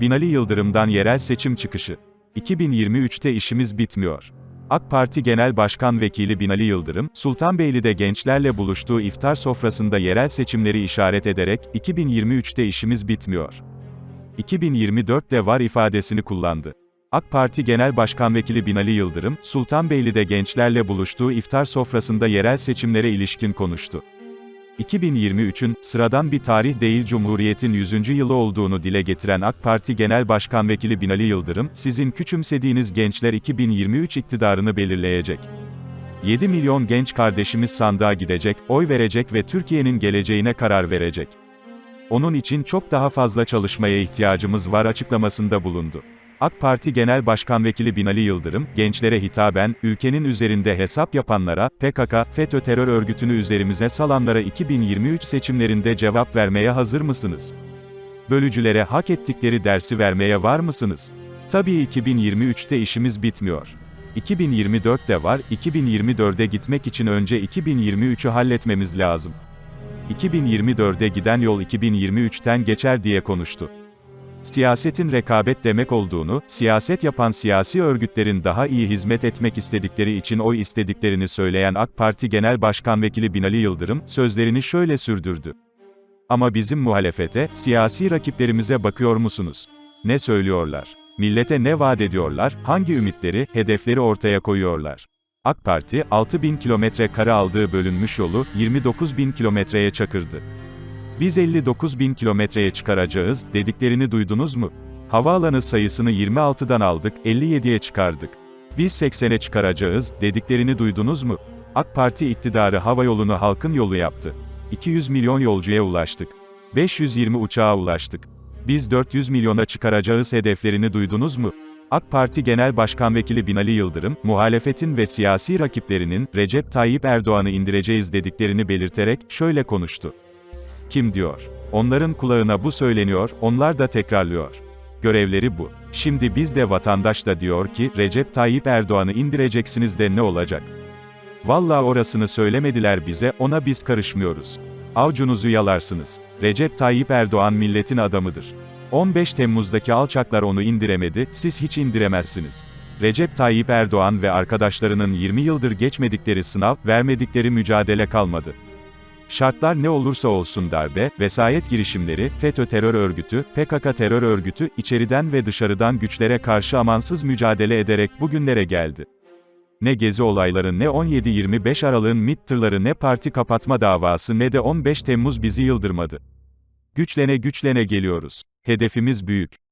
Binali Yıldırım'dan yerel seçim çıkışı. 2023'te işimiz bitmiyor. AK Parti Genel Başkan Vekili Binali Yıldırım, Sultanbeyli'de gençlerle buluştuğu iftar sofrasında yerel seçimleri işaret ederek, 2023'te işimiz bitmiyor. 2024'te var ifadesini kullandı. AK Parti Genel Başkan Vekili Binali Yıldırım, Sultanbeyli'de gençlerle buluştuğu iftar sofrasında yerel seçimlere ilişkin konuştu. 2023'ün, sıradan bir tarih değil Cumhuriyet'in 100. yılı olduğunu dile getiren AK Parti Genel Başkan Vekili Binali Yıldırım, sizin küçümsediğiniz gençler 2023 iktidarını belirleyecek. 7 milyon genç kardeşimiz sandığa gidecek, oy verecek ve Türkiye'nin geleceğine karar verecek. Onun için çok daha fazla çalışmaya ihtiyacımız var açıklamasında bulundu. AK Parti Genel Başkan Vekili Binali Yıldırım, gençlere hitaben, ülkenin üzerinde hesap yapanlara, PKK, FETÖ terör örgütünü üzerimize salanlara 2023 seçimlerinde cevap vermeye hazır mısınız? Bölücülere hak ettikleri dersi vermeye var mısınız? Tabii 2023'te işimiz bitmiyor. 2024'te var, 2024'e gitmek için önce 2023'ü halletmemiz lazım. 2024'e giden yol 2023'ten geçer diye konuştu siyasetin rekabet demek olduğunu, siyaset yapan siyasi örgütlerin daha iyi hizmet etmek istedikleri için oy istediklerini söyleyen AK Parti Genel Başkan Vekili Binali Yıldırım, sözlerini şöyle sürdürdü. Ama bizim muhalefete, siyasi rakiplerimize bakıyor musunuz? Ne söylüyorlar? Millete ne vaat ediyorlar, hangi ümitleri, hedefleri ortaya koyuyorlar? AK Parti, 6 bin kilometre kare aldığı bölünmüş yolu, 29 bin kilometreye çakırdı. Biz 59 bin kilometreye çıkaracağız, dediklerini duydunuz mu? Havaalanı sayısını 26'dan aldık, 57'ye çıkardık. Biz 80'e çıkaracağız, dediklerini duydunuz mu? AK Parti iktidarı hava yolunu halkın yolu yaptı. 200 milyon yolcuya ulaştık. 520 uçağa ulaştık. Biz 400 milyona çıkaracağız hedeflerini duydunuz mu? AK Parti Genel Başkan Vekili Binali Yıldırım, muhalefetin ve siyasi rakiplerinin, Recep Tayyip Erdoğan'ı indireceğiz dediklerini belirterek, şöyle konuştu. Kim diyor? Onların kulağına bu söyleniyor, onlar da tekrarlıyor. Görevleri bu. Şimdi biz de vatandaş da diyor ki, Recep Tayyip Erdoğan'ı indireceksiniz de ne olacak? Valla orasını söylemediler bize, ona biz karışmıyoruz. Avcunuzu yalarsınız. Recep Tayyip Erdoğan milletin adamıdır. 15 Temmuz'daki alçaklar onu indiremedi, siz hiç indiremezsiniz. Recep Tayyip Erdoğan ve arkadaşlarının 20 yıldır geçmedikleri sınav, vermedikleri mücadele kalmadı. Şartlar ne olursa olsun darbe, vesayet girişimleri, FETÖ terör örgütü, PKK terör örgütü, içeriden ve dışarıdan güçlere karşı amansız mücadele ederek bugünlere geldi. Ne gezi olayları ne 17-25 Aralık'ın MİT tırları ne parti kapatma davası ne de 15 Temmuz bizi yıldırmadı. Güçlene güçlene geliyoruz. Hedefimiz büyük.